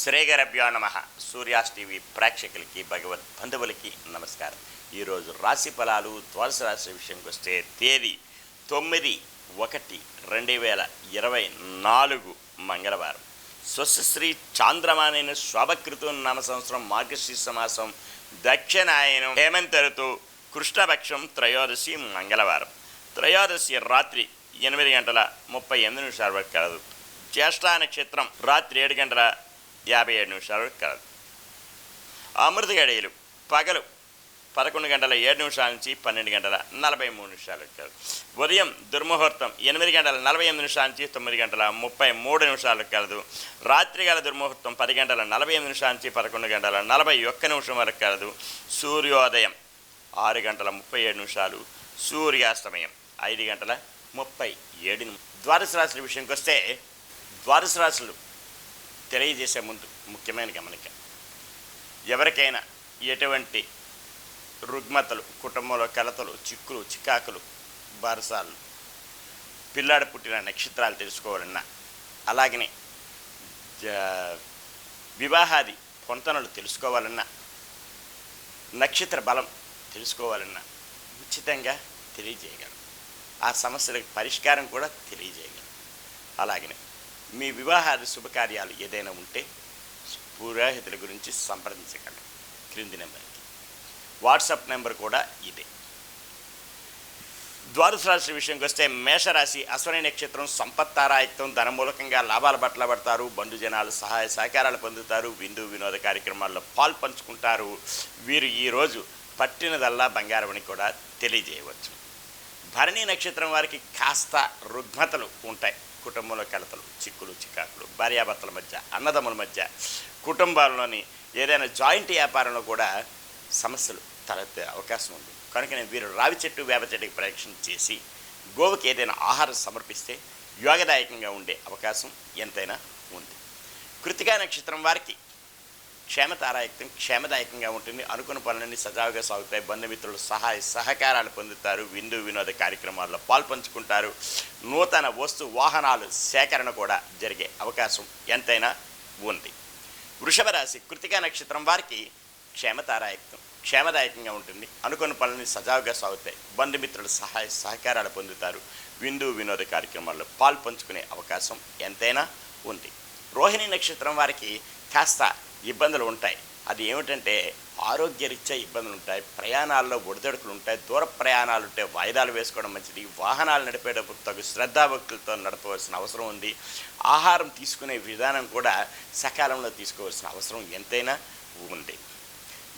శ్రీగరభ్యో నమ. సూర్యాస్ టీవీ ప్రేక్షకులకి భగవద్ బంధువులకి నమస్కారం. ఈరోజు రాశి ఫలాలు ద్వాదశ రాశి విషయంకి వస్తే తేదీ తొమ్మిది ఒకటి రెండు వేల ఇరవై నాలుగు మంగళవారం. స్వస్శ్రీ చాంద్రమానైన శోభకృతు నామ సంవత్సరం మార్గశీర్ష మాసం దక్షిణాయనం హేమంత ఋతు కృష్ణపక్షం త్రయోదశి మంగళవారం. త్రయోదశి రాత్రి ఎనిమిది గంటల ముప్పై ఎనిమిది నిమిషాల వరకు కలదు. జ్యేష్ఠ నక్షత్రం రాత్రి ఏడు గంటల యాభై ఏడు నిమిషాల కలదు. అమృత గడియలు పగలు పదకొండు గంటల ఏడు నిమిషాల నుంచి పన్నెండు గంటల నలభై మూడు నిమిషాలు కలదు. ఉదయం దుర్ముహూర్తం ఎనిమిది గంటల నలభై ఎనిమిది నిమిషాల నుంచి తొమ్మిది గంటల ముప్పై మూడు నిమిషాలకు కలదు. రాత్రి గల దుర్ముహూర్తం పది గంటల నలభై ఎనిమిది నిమిషాల నుంచి పదకొండు గంటల నలభై ఒక్క నిమిషం వరకు కలదు. సూర్యోదయం ఆరు గంటల ముప్పై ఏడు నిమిషాలు సూర్యాస్తమయం ఐదు గంటల ముప్పై ఏడు ద్వాదశ రాశుల విషయంకి వస్తే ద్వాదశ రాశులు తెలియజేసే ముందు ముఖ్యమైన గమనిక. ఎవరికైనా ఎటువంటి రుగ్మతలు కుటుంబంలో కలతలు చిక్కులు చికాకులు బారసాలు పిల్లాడు పుట్టిన నక్షత్రాలు తెలుసుకోవాలన్నా అలాగనే వివాహాది పొంతనలు తెలుసుకోవాలన్నా నక్షత్ర బలం తెలుసుకోవాలన్నా ఉచితంగా తెలియజేయగలం. ఆ సమస్యలకు పరిష్కారం కూడా తెలియజేయగలం. అలాగనే మీ వివాహాది శుభకార్యాలు ఏదైనా ఉంటే పురోహితుల గురించి సంప్రదించగలరు క్రింది నెంబర్కి. వాట్సాప్ నెంబర్ కూడా ఇదే. ద్వాదశ రాశి విషయంకి వస్తే మేషరాశి అశ్వని నక్షత్రం సంపత్తారాయుక్తం ధనమూలకంగా లాభాల బట్టల పడతారు బంధు జనాలు సహాయ సహకారాలు పొందుతారు విందు వినోద కార్యక్రమాల్లో పాలు పంచుకుంటారు. వీరు ఈరోజు పట్టినదల్లా బంగారమని కూడా తెలియజేయవచ్చు. భరణి నక్షత్రం వారికి కాస్త రుగ్మతలు ఉంటాయి. కుటుంబంలో కలతలు చిక్కులు చికాకులు భార్యాభర్తల మధ్య అన్నదమ్ముల మధ్య కుటుంబాల్లోని ఏదైనా జాయింట్ వ్యాపారంలో కూడా సమస్యలు తలెత్తే అవకాశం ఉంది. కనుకనే వీరు రావి చెట్టు వేప చెట్టుకి ప్రయత్నం చేసి గోవుకి ఏదైనా ఆహారం సమర్పిస్తే యోగదాయకంగా ఉండే అవకాశం ఎంతైనా ఉంది. కృతికా నక్షత్రం వారికి క్షేమతారాయక్తం క్షేమదాయకంగా ఉంటుంది. అనుకున్న పనులన్నీ సజావుగా సాగుతాయి. బంధుమిత్రులు సహాయ సహకారాలు పొందుతారు. విందు వినోద కార్యక్రమాల్లో పాల్పంచుకుంటారు. నూతన వస్తు వాహనాలు సేకరణ కూడా జరిగే అవకాశం ఎంతైనా ఉంది. వృషభ రాశి కృతికా నక్షత్రం వారికి క్షేమతారాయక్తం క్షేమదాయకంగా ఉంటుంది. అనుకున్న పనులని సజావుగా సాగుతాయి. బంధుమిత్రుల సహాయ సహకారాలు పొందుతారు. విందు వినోద కార్యక్రమాల్లో పాల్పంచుకునే అవకాశం ఎంతైనా ఉంది. రోహిణి నక్షత్రం వారికి కాస్త ఇబ్బందులు ఉంటాయి అది ఏమిటంటే ఆరోగ్యరీత్యా ఇబ్బందులు ఉంటాయి ప్రయాణాల్లో ఒడిదొడుకులు ఉంటాయి దూర ప్రయాణాలు ఉంటే వాయిదాలు వేసుకోవడం మంచిది. వాహనాలు నడిపేటప్పుడు తగు శ్రద్ధాభక్తులతో నడపవలసిన అవసరం ఉంది. ఆహారం తీసుకునే విధానం కూడా సకాలంలో తీసుకోవాల్సిన అవసరం ఎంతైనా ఉంది.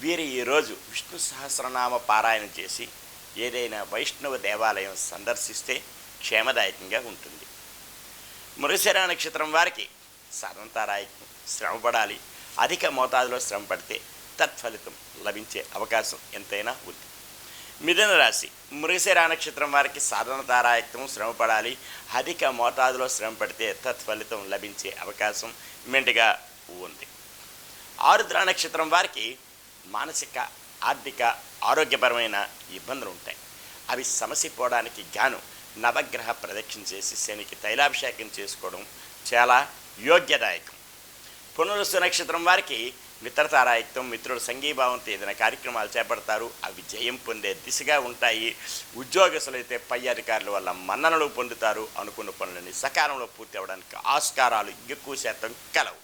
వీరు ఈరోజు విష్ణు సహస్రనామ పారాయణ చేసి ఏదైనా వైష్ణవ దేవాలయం సందర్శిస్తే క్షేమదాయకంగా ఉంటుంది. మృగశిర నక్షత్రం వారికి సాధంతారాయకం శ్రమపడాలి. అధిక మోతాదులో శ్రమ పడితే తత్ఫలితం లభించే అవకాశం ఎంతైనా ఉంది. మిథున రాశి మృగశిర నక్షత్రం వారికి సాధనతారాయక్తం శ్రమపడాలి అధిక మోతాదులో శ్రమ పడితే తత్ఫలితం లభించే అవకాశం మెండుగా ఉంది. ఆరుద్ర నక్షత్రం వారికి మానసిక ఆర్థిక ఆరోగ్యపరమైన ఇబ్బందులు ఉంటాయి అవి సమసిపోవడానికి గాను నవగ్రహ ప్రదక్షిణ చేసి శనికి తైలాభిషేకం చేసుకోవడం చాలా యోగ్యదాయకం. పునరుసు నక్షత్రం వారికి మిత్రతారాయత్వం మిత్రుల సంఘీభావంతో ఏదైనా కార్యక్రమాలు చేపడతారు. అవి జయం పొందే దిశగా ఉంటాయి. ఉద్యోగస్తులైతే పై అధికారుల వల్ల మన్ననలు పొందుతారు. అనుకున్న పనులని సకాలంలో పూర్తి అవ్వడానికి ఆస్కారాలు ఎక్కువ శాతం కలవు.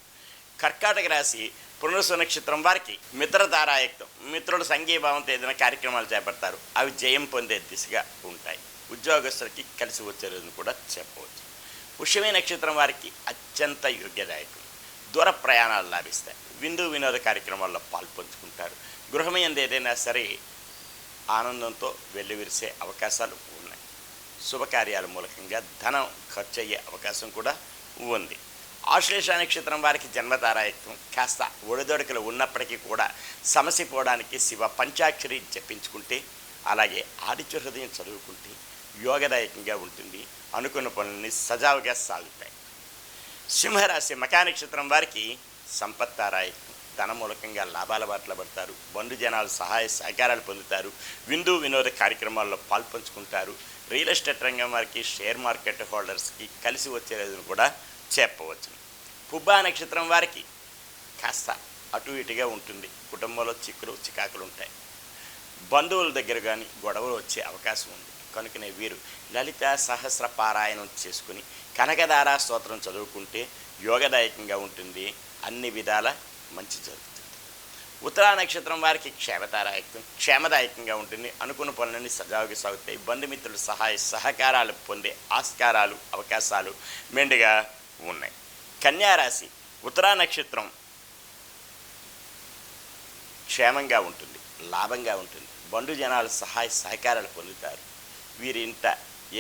కర్కాటక రాశి పునరుసు నక్షత్రం వారికి మిత్రతారాయత్వం మిత్రుల సంఘీభావంతో ఏదైనా కార్యక్రమాలు చేపడతారు. అవి జయం పొందే దిశగా ఉంటాయి. ఉద్యోగస్తులకి కలిసి వచ్చే రోజును కూడా చెప్పవచ్చు. పుష్యమే నక్షత్రం వారికి అత్యంత యోగ్యదాయకం. దూర ప్రయాణాలు లాభిస్తాయి. విందు వినోద కార్యక్రమాల్లో పాల్పంచుకుంటారు. గృహమయందు ఏదైనా సరే ఆనందంతో వెల్లివిరిసే అవకాశాలు ఉన్నాయి. శుభకార్యాల మూలకంగా ధనం ఖర్చు అయ్యే అవకాశం కూడా ఉంది. ఆశ్లేష నక్షత్రం వారికి జన్మతారాయత్వం కాస్త ఒడిదొడికలు ఉన్నప్పటికీ కూడా సమస్య పోవడానికి శివ పంచాక్షరి జపించుకుంటే అలాగే ఆదిత్య హృదయం చదువుకుంటే యోగదాయకంగా ఉంటుంది. అనుకున్న పనులని సజావుగా సాగుతాయి. సింహరాశి మకానక్షత్రం వారికి సంపత్తారాయి. ధన మూలకంగా లాభాల బాటలు పడతారు. బంధు జనాలు సహాయ సహకారాలు పొందుతారు. విందు వినోద కార్యక్రమాల్లో పాల్పంచుకుంటారు. రియల్ ఎస్టేట్ రంగం వారికి షేర్ మార్కెట్ హోల్డర్స్కి కలిసి వచ్చే కూడా చెప్పవచ్చు. పుబ్బా నక్షత్రం వారికి కాస్త అటు ఇటుగా ఉంటుంది. కుటుంబంలో చిక్కులు చికాకులు ఉంటాయి. బంధువుల దగ్గర కానీ గొడవలు వచ్చే అవకాశం ఉంది. కనుకనే వీరు లలిత సహస్ర పారాయణం చేసుకుని కనకదారా స్తోత్రం చదువుకుంటే యోగదాయకంగా ఉంటుంది. అన్ని విధాల మంచి జరుగుతుంది. ఉత్తరా నక్షత్రం వారికి క్షేమదాయకం క్షేమదాయకంగా ఉంటుంది. అనుకున్న పనులన్నీ సజావుగా సాగుతాయి. బంధుమిత్రుల సహాయ సహకారాలు పొందే ఆస్కారాలు అవకాశాలు మెండుగా ఉన్నాయి. కన్యారాశి ఉత్తరా నక్షత్రం క్షేమంగా ఉంటుంది లాభంగా ఉంటుంది. బండు జనాలు సహాయ సహకారాలు పొందుతారు. వీరింట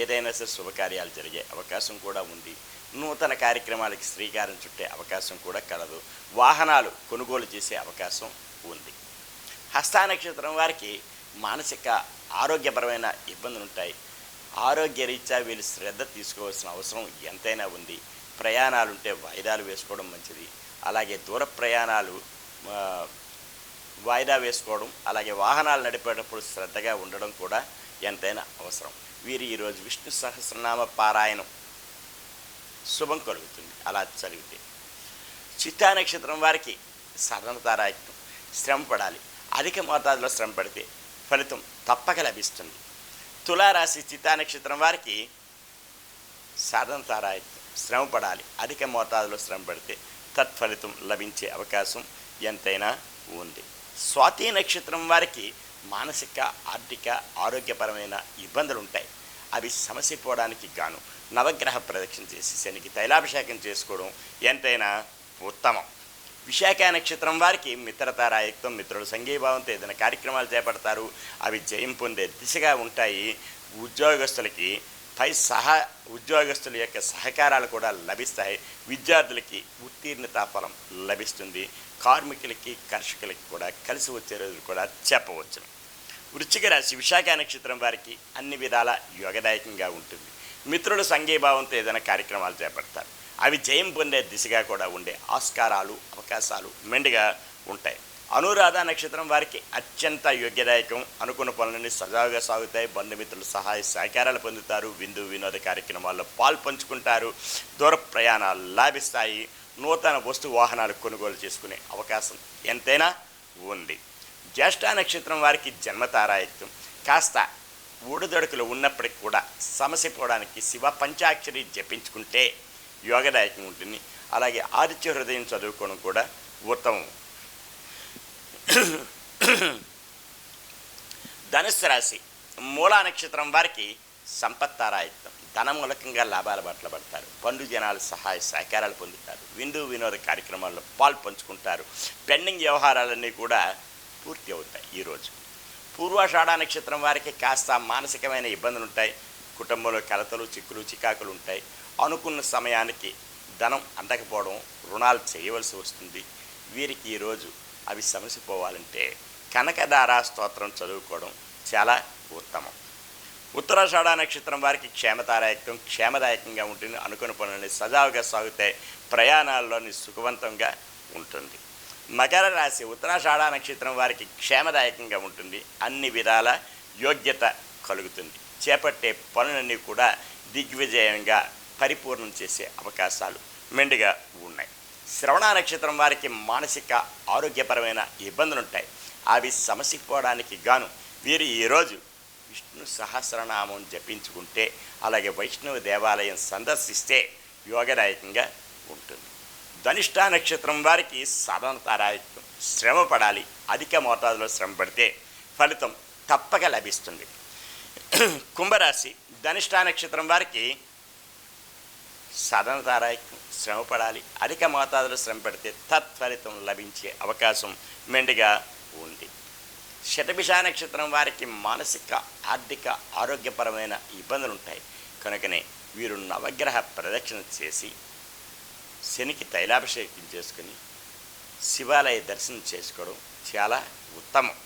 ఏదైనా సరే శుభకార్యాలు జరిగే అవకాశం కూడా ఉంది. నూతన కార్యక్రమాలకి శ్రీకారం చుట్టే అవకాశం కూడా కలదు. వాహనాలు కొనుగోలు చేసే అవకాశం ఉంది. హస్తా నక్షత్రం వారికి మానసిక ఆరోగ్యపరమైన ఇబ్బందులు ఉంటాయి ఆరోగ్య రీత్యా వీళ్ళు శ్రద్ధ తీసుకోవాల్సిన అవసరం ఎంతైనా ఉంది. ప్రయాణాలుంటే వాయిదాలు వేసుకోవడం మంచిది. అలాగే దూర ప్రయాణాలు వాయిదా వేసుకోవడం అలాగే వాహనాలు నడిపేటప్పుడు శ్రద్ధగా ఉండడం కూడా ఎంతైనా అవసరం. వీరు ఈరోజు విష్ణు సహస్రనామ పారాయణం శుభం కలుగుతుంది. అలా చదివితే చిత్తా నక్షత్రం వారికి సాధారణతారాయకం శ్రమ పడాలి. అధిక మోతాదులో శ్రమ పడితే ఫలితం తప్పక లభిస్తుంది. తులారాశి చిత్తా నక్షత్రం వారికి సాధనతారాయకం శ్రమ పడాలి. అధిక మోతాదులో శ్రమ పడితే తత్ఫలితం లభించే అవకాశం ఎంతైనా ఉంది. స్వాతి నక్షత్రం వారికి మానసిక ఆర్థిక ఆరోగ్యపరమైన ఇబ్బందులు ఉంటాయి అవి సమస్య పోవడానికి గాను నవగ్రహ ప్రదక్షిణ చేసి శనికి తైలాభిషేకం చేసుకోవడం ఎంతైనా ఉత్తమం. విశాఖ నక్షత్రం వారికి మిత్రతారాయుక్తం మిత్రుల సంఘీభావంతో ఏదైనా కార్యక్రమాలు చేపడతారు అవి జయం పొందే దిశగా ఉంటాయి. ఉద్యోగస్తులకి పై సహా ఉద్యోగస్తుల యొక్క సహకారాలు కూడా లభిస్తాయి. విద్యార్థులకి ఉత్తీర్ణతా ఫలం లభిస్తుంది. కార్మికులకి కర్షకులకి కూడా కలిసి వచ్చే రోజులు కూడా చెప్పవచ్చు. వృశ్చిక రాశి విశాఖ నక్షత్రం వారికి అన్ని విధాల యోగదాయకంగా ఉంటుంది. మిత్రుల సంఘీభావంతో ఏదైనా కార్యక్రమాలు చేపడతారు. అవి జయం పొందే దిశగా కూడా ఉండే ఆస్కారాలు అవకాశాలు మెండుగా ఉంటాయి. అనురాధ నక్షత్రం వారికి అత్యంత యోగ్యదాయకం. అనుకున్న పనులన్నీ సజావుగా సాగుతాయి. బంధుమిత్రుల సహాయ సహకారాలు పొందుతారు. విందు వినోద కార్యక్రమాల్లో పాల్పంచుకుంటారు. దూర ప్రయాణాలు లాభిస్తాయి. నూతన వస్తు వాహనాలు కొనుగోలు చేసుకునే అవకాశం ఎంతైనా ఉంది. జ్యేష్ఠ నక్షత్రం వారికి జన్మతారాయత్వం. కాస్త ఊడుదడుకులు ఉన్నప్పటికి కూడా సమసిపోవడానికి శివ పంచాక్షరి జపించుకుంటే యోగదాయకం ఉంటుంది. అలాగే ఆదిత్య హృదయం చదువుకోవడం కూడా ఉత్తమం. ధనుస్సు రాశి మూలా నక్షత్రం వారికి సంపత్తారాయత్వం. ధన మూలకంగా లాభాల బట్ల పడతారు. పండు జనాలు సహాయ సహకారాలు పొందుతారు. విందు వినోద కార్యక్రమాల్లో పాలు పంచుకుంటారు. పెండింగ్ వ్యవహారాలన్నీ కూడా పూర్తి అవుతాయి ఈరోజు పూర్వాషాఢ నక్షత్రం వారికి కాస్త మానసికమైన ఇబ్బందులు ఉంటాయి కుటుంబంలో కలతలు చిక్కులు చికాకులు ఉంటాయి. అనుకున్న సమయానికి ధనం అందకపోవడం రుణాలు చేయవలసి వస్తుంది. వీరికి ఈరోజు అవి సమసిపోవాలంటే కనకదారా స్తోత్రం చదువుకోవడం చాలా ఉత్తమం. ఉత్తరాషాఢ నక్షత్రం వారికి క్షేమతారాయకం క్షేమదాయకంగా ఉంటుంది. అనుకున్న పనులని సజావుగా సాగుతాయి ప్రయాణాల్లోని సుఖవంతంగా ఉంటుంది. మకర రాశి ఉత్తరాషాఢ నక్షత్రం వారికి క్షేమదాయకంగా ఉంటుంది. అన్ని విధాల యోగ్యత కలుగుతుంది. చేపట్టే పనులన్నీ కూడా దిగ్విజయంగా పరిపూర్ణం చేసే అవకాశాలు మెండుగా ఉన్నాయి. శ్రవణ నక్షత్రం వారికి మానసిక ఆరోగ్యపరమైన ఇబ్బందులు ఉంటాయి అవి సమసిపోవడానికి గాను వీరు ఈరోజు విష్ణు సహస్రనామం జపించుకుంటే అలాగే వైష్ణవ దేవాలయం సందర్శిస్తే యోగదాయకంగా ఉంటుంది. ధనిష్టా నక్షత్రం వారికి సాధారణతారాయకం శ్రమ పడాలి. అధిక మోతాదులో శ్రమ పడితే ఫలితం తప్పక లభిస్తుంది. కుంభరాశి ధనిష్టా నక్షత్రం వారికి సాధనతారాయకం శ్రమ పడాలి. అధిక మోతాదులో శ్రమ పడితే తత్ఫలితం లభించే అవకాశం మెండుగా ఉంది. శతభిష నక్షత్రం వారికి మానసిక ఆర్థిక ఆరోగ్యపరమైన ఇబ్బందులు ఉంటాయి కనుకనే వీరు నవగ్రహ ప్రదక్షిణ చేసి శనికి తైలాభిషేకం చేసుకుని శివాలయ దర్శనం చేసుకోవడం చాలా ఉత్తమం.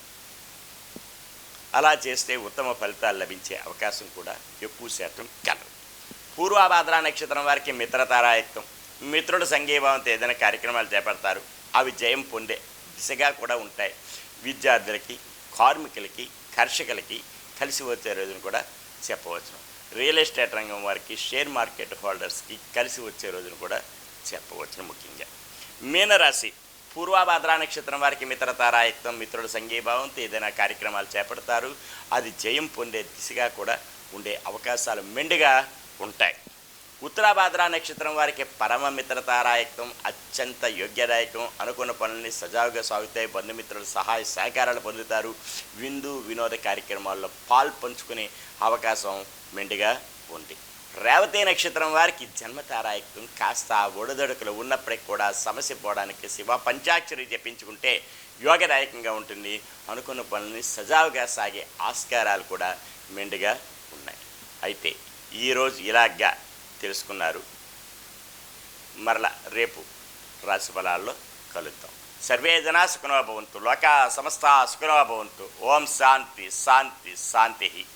అలా చేస్తే ఉత్తమ ఫలితాలు లభించే అవకాశం కూడా ఎక్కువ శాతం కలదు. పూర్వాభాద్ర నక్షత్రం వారికి మిత్రతారాయత్వం మిత్రుడు సంఘీభావంతో ఏదైనా కార్యక్రమాలు చేపడతారు అవి జయం పొందే దిశగా కూడా ఉంటాయి. విద్యార్థులకి కార్మికులకి కర్షకులకి కలిసి వచ్చే రోజును కూడా చెప్పవచ్చు. రియల్ ఎస్టేట్ రంగం వారికి షేర్ మార్కెట్ హోల్డర్స్కి కలిసి వచ్చే రోజును కూడా చెప్పవచ్చును ముఖ్యంగా. మీనరాశి పూర్వాభాద్ర నక్షత్రం వారికి మిత్రతారాయుక్తం మిత్రుడు సంఘీభావంతో ఏదైనా కార్యక్రమాలు చేపడతారు. అది జయం పొందే దిశగా కూడా ఉండే అవకాశాలు మెండుగా ఉంటాయి. ఉత్తరాభాద్ర నక్షత్రం వారికి పరమ మిత్రతారాయకం అత్యంత యోగ్యదాయకం. అనుకున్న పనుల్ని సజావుగా సాగుతాయి. బంధుమిత్రులు సహాయ సహకారాలు పొందుతారు. విందు వినోద కార్యక్రమాల్లో పాలు పంచుకునే అవకాశం మెండుగా ఉంది. రేవతి నక్షత్రం వారికి జన్మతారాయకం కాస్త ఒడదొడుకులు ఉన్నప్పటికీ కూడా సమస్య పోవడానికి శివ పంచాక్షరి జపించుకుంటే యోగదాయకంగా ఉంటుంది. అనుకున్న పనులని సజావుగా సాగే ఆస్కారాలు కూడా మెండుగా ఉన్నాయి. అయితే ఈరోజు ఇలాగా తెలుసుకున్నారు. మరల రేపు రాశి ఫలాల్లో కలుద్దాం. సర్వే జనా సుఖనో భవంతు. లోక సమస్త సుఖనో భవంతు. ఓం శాంతి శాంతి శాంతి.